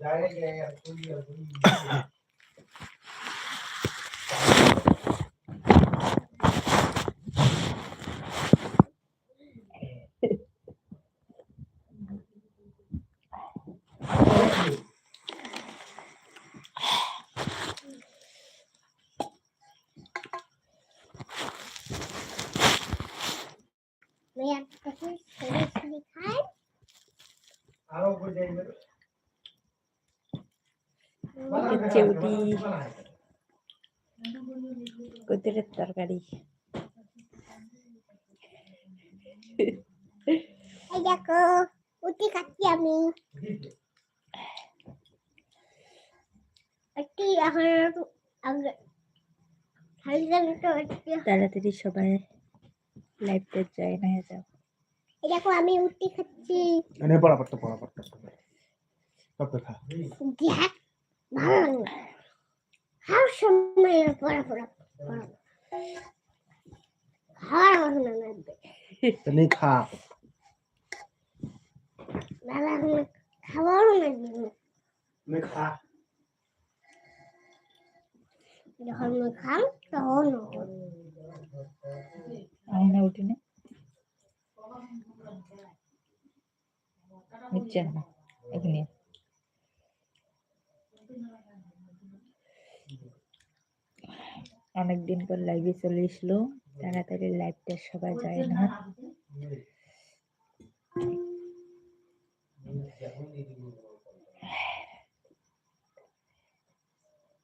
Diet, yeah, yeah, yeah. হচ্ছে উটি কুদরের তরকারি দেখো উঠি খাচ্ছি আমি তাড়াতাড়ি সবাই লাইভটা জয়েন হয়ে যাও। দেখো আমি উঠি খাচ্ছি। এনে পড়া পড়তে পড়া পড়তে সব খা দেখ ভালো লাগে সময় পড়া পড়া খাওয়ার না লাগবে। এনে খা। বাবা এখন খাওয়ারও লাগবে না। এনে খা। যখন তখন আমি না উঠিনি নিচ্ছে না এখানে অনেকদিন পর লাইভে চলে এসলো। তাড়াতাড়ি লাইভটা সবাই জয়েন হয়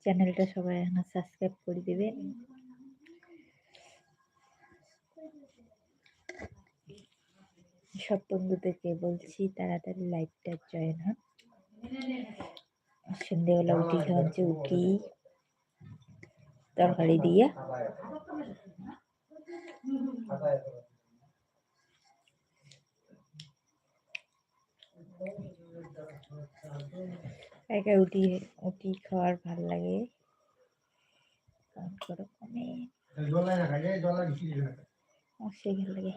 চ্যানেলটা সবাই এখন সাবস্ক্রাইব করে দিবে। সব বন্ধুদেরকে বলছি, তাড়াতাড়ি লাইভটা জয়েন হন। সন্ধ্যেবেলা উঠি খাওয়াচ্ছে উঠি। তরকারি দিয়ে। একা উঠি উঠি খাওয়ার ভালো লাগে। কমেন্ট করো কমেন্ট অবশ্যই ভালো লাগে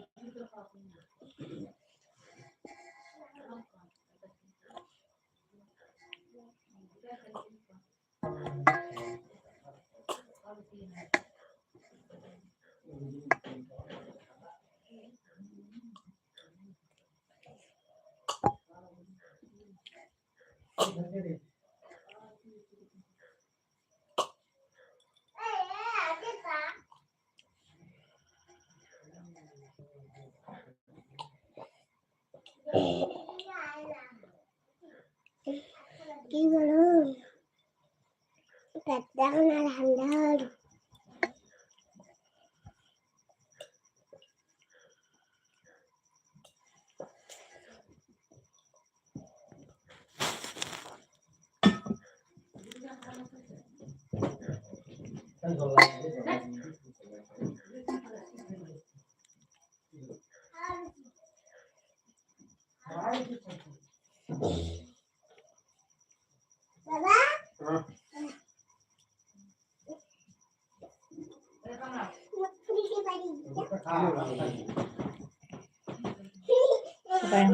কি বলো পেটটা এখন আর ঠান্ডা হলো বাবা ফুলকে বাড়ি সবাই এখন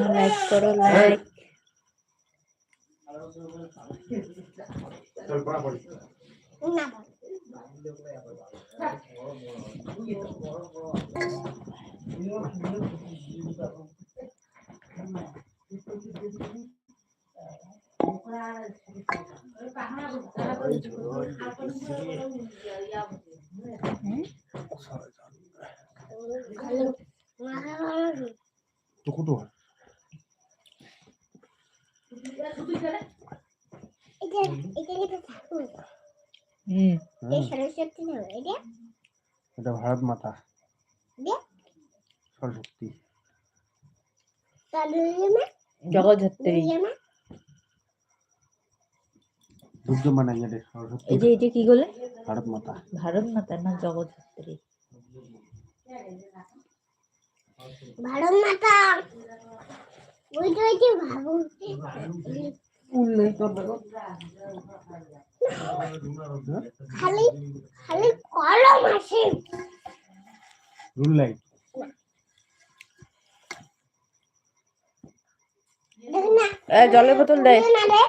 লাইক করো লাইক। না। তো কত এটা ভারত মাতা। সরস্বতী। তাহলে এই যে এটা কি বলে ভারত মাতা। ভারত মাতা না জগদ্ধত্রী? ভালো মাথা বুঝতে পেরেছি ভাবু। উল্লেখ করবে খালি খালি কলম আছে। Rule light. দেখ না। এ, জলের বোতল দে দে। না রে।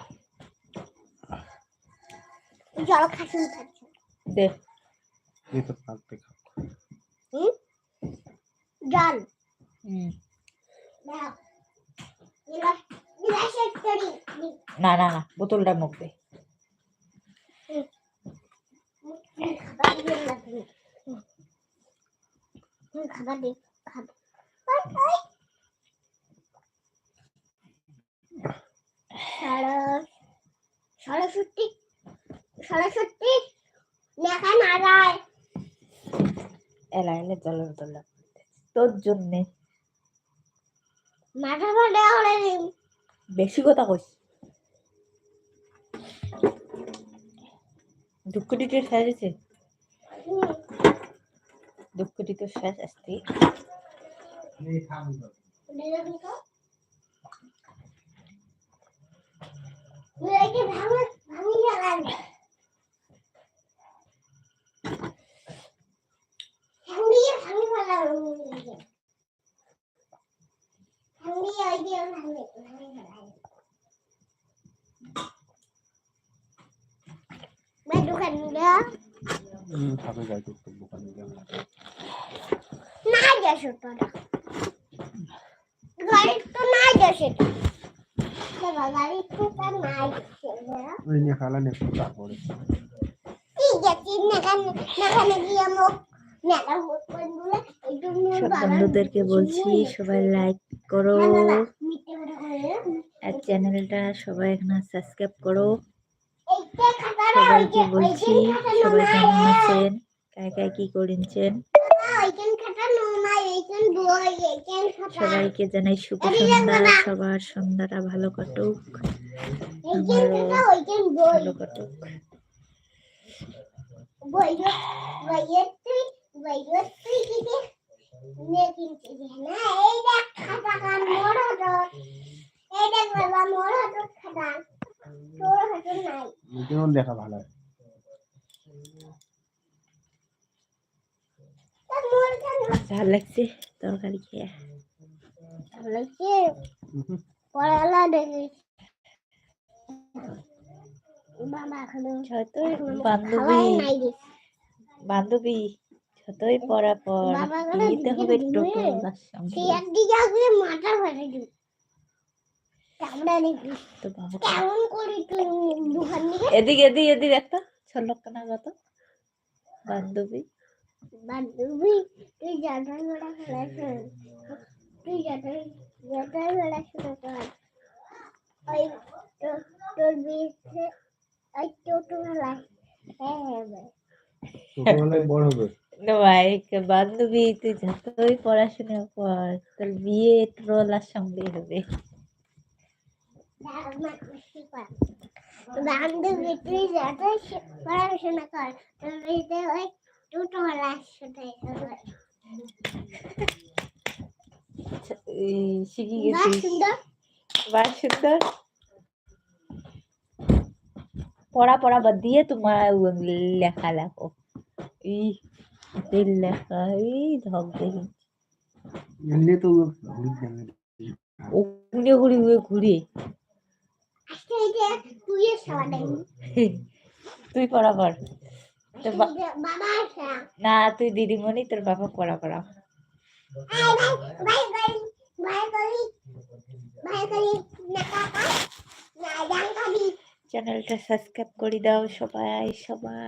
জল খাসুন খাচ্ছে দে। এই তো হুম? জল। হুম। না। না না বোতলটা মুখ দে। খাবার দিয়ে না তুমি হুম, খাবার দে খাবার ওই, ওই। সরস। সরস্বতী সরস্বতী লেখা নারায় এলা এলে জলের বোতলটা তোর জন্যে মাথা হলে বেশি কথা কইস দুঃখটি তোর শেষ হয়েছে দুঃখটি তোর শেষ আসতে ভাঙে ভাঙি খাবে যাই তো দোকানে যাব না তো নাই ওই নিয়ে ঠিক আছে সব বন্ধুদেরকে বলছি, সবাই লাইক করো। আর চ্যানেলটা সবাই এখানে সাবস্ক্রাইব করো। সবাইকে বলছি, সবাই কেমন আছেন? কায় কায় কি করেছেন সবাইকে জানাই শুভ সন্ধ্যা, সবার সন্ধ্যাটা ভালো কাটুক। ভালো কাটুক। দেখ ভালো ঝাল লাগছে তরকারি খেয়ে। লাগছে পড়ালা দেখি বাবা এখন বান্ধবী। বান্ধবী। যতই পড়া পর বাবা গেলে দিতে দিকে হবে দিবে। টোটো সে মাথা ফেটে তো বাবা। কেমন করি তুই দোকান দিকে এদিকে এদিকে এদিকে একটা। ছলকানা কত বান্ধবী। বান্ধবী তুই যাতার বেড়া খেলাছ তুই যাতার বেড়া শুনে ওই তো- তোর বিয়েতে ওই টোটো খেলায় হ্যাঁ হ্যাঁ বড় হবে। ভাই বান্ধবী তুই যতই পড়াশোনা কর তোর বিয়ে ট্রলার সঙ্গে হবে। বান্ধবী তুই যাতার পড়াশোনা কর তোর বিয়েতে ওই এই, শিখে গেছিস। সুন্দর। বা সুন্দর। পড়া পড়া বাদ দিয়ে তোমার লেখা লেখো হাতের লেখা এই ধক দেখি এমনি তো জানে ঘুরে ঘুরে। ঘুরে তুই পড়া বা- না তুই দিদিমণি তোর বাবা পড়া kami চ্যানেলটা সাবস্ক্রাইব করে দাও সবাই সবাই।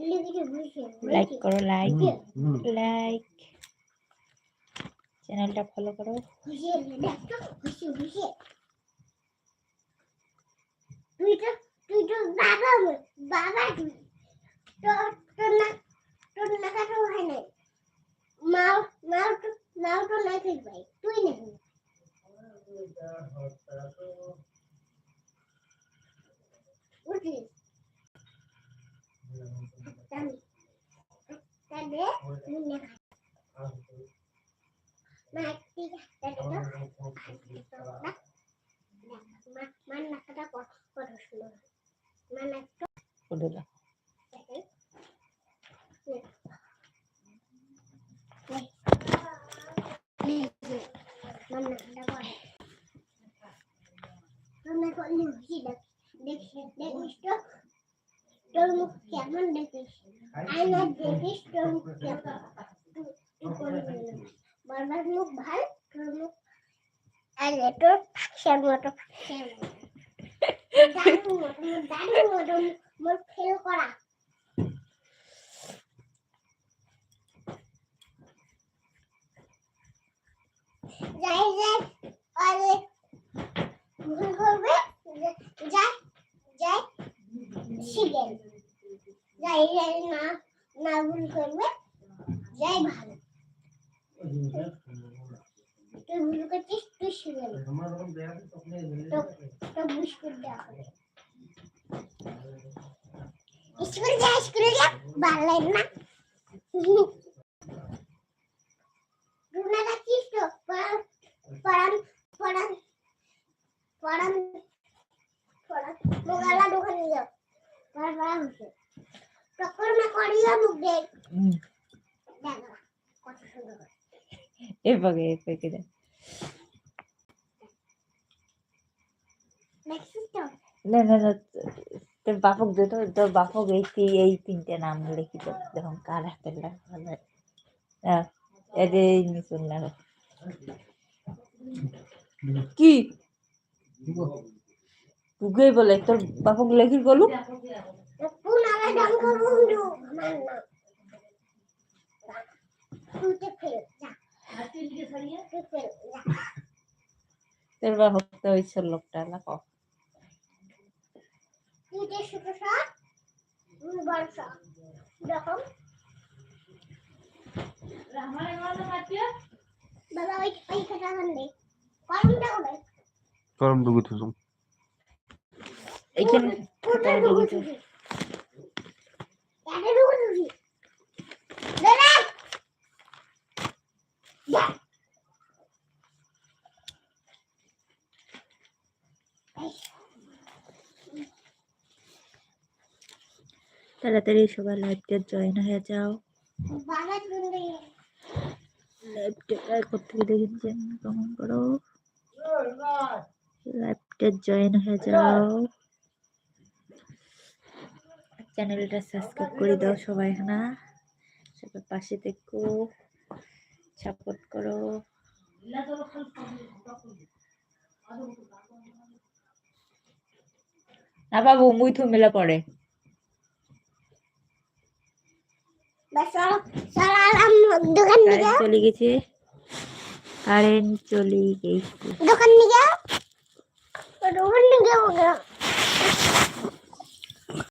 লাইক করো লাইক লাইক চ্যানেলটা ফলো করো খুশি হলে দেখো খুশি খুশি তুই তো তুই তো বাবা বাবা তুই তোর তোর না তোর নাকা তো হয় নাই মাও মাও তো মাও তো নাই ঠিক ভাই তুই না উঠিস তাহলে তাহলে তুই না মা ঠিক আছে তোর মুখ কেমন দেখিস আয়না দেখিস তোর মুখ কেমন। বারবার মুখ ভালো তোর মুখ আরে তোর ফাঁকশার মতো ফাঁকশার মতো মতো মোর মতো মোর ফেল করা যাই যাই আরে ভুল করবে যাই যাই শিখেন যাই না না ভুল করবে। যাই ভালো। তুই ভুল করছিস তুই শিখে তো না রুনা রাখিস তো পড়ান পড়ান পড়ান পড়ান পড়ান মোগালা দোকানে যাও পড়া পড়া হচ্ছে টক্কর না করিয়া মুখ দেখ হুম, দেখা কত সুন্দর করে। দাও দেখছিস তো না না না, তোর বাপক দে, তোর বাপক এই এই তিনটে নাম লিখি তো দেখুন কার হাতের। হ্যাঁ এদের নিচুন লাগো কি? তুকে বলে, তোর বাপক লেখি গলু আমার তোর বাপক তো ওই লোকটা যে ছোট শট তুমি বড় শট এরকম বাবা ওই ওই খাতা খান দে কলমটা হবে গরম ঢুকে থুসুম এইখানে পুরো খাতাটা ঢুকে ঢুকেছে। দিবি এটা ঢুকে দিবি দাদা যা তাড়াতাড়ি সবাই লাইভটা জয়েন হয়ে যাও। করতে করো। জয়েন হয়ে যাও। চ্যানেলটা করে দাও সবাই না? সবাই পাশে থেকো। সাপোর্ট করো। না বাবু, মুই থু পড়ে বাস সালাম দোকান নিয়ে কারেন্ট চলে গেছে। কারেন্ট চলে গেছে। দোকান নিয়ে দোকান নিয়ে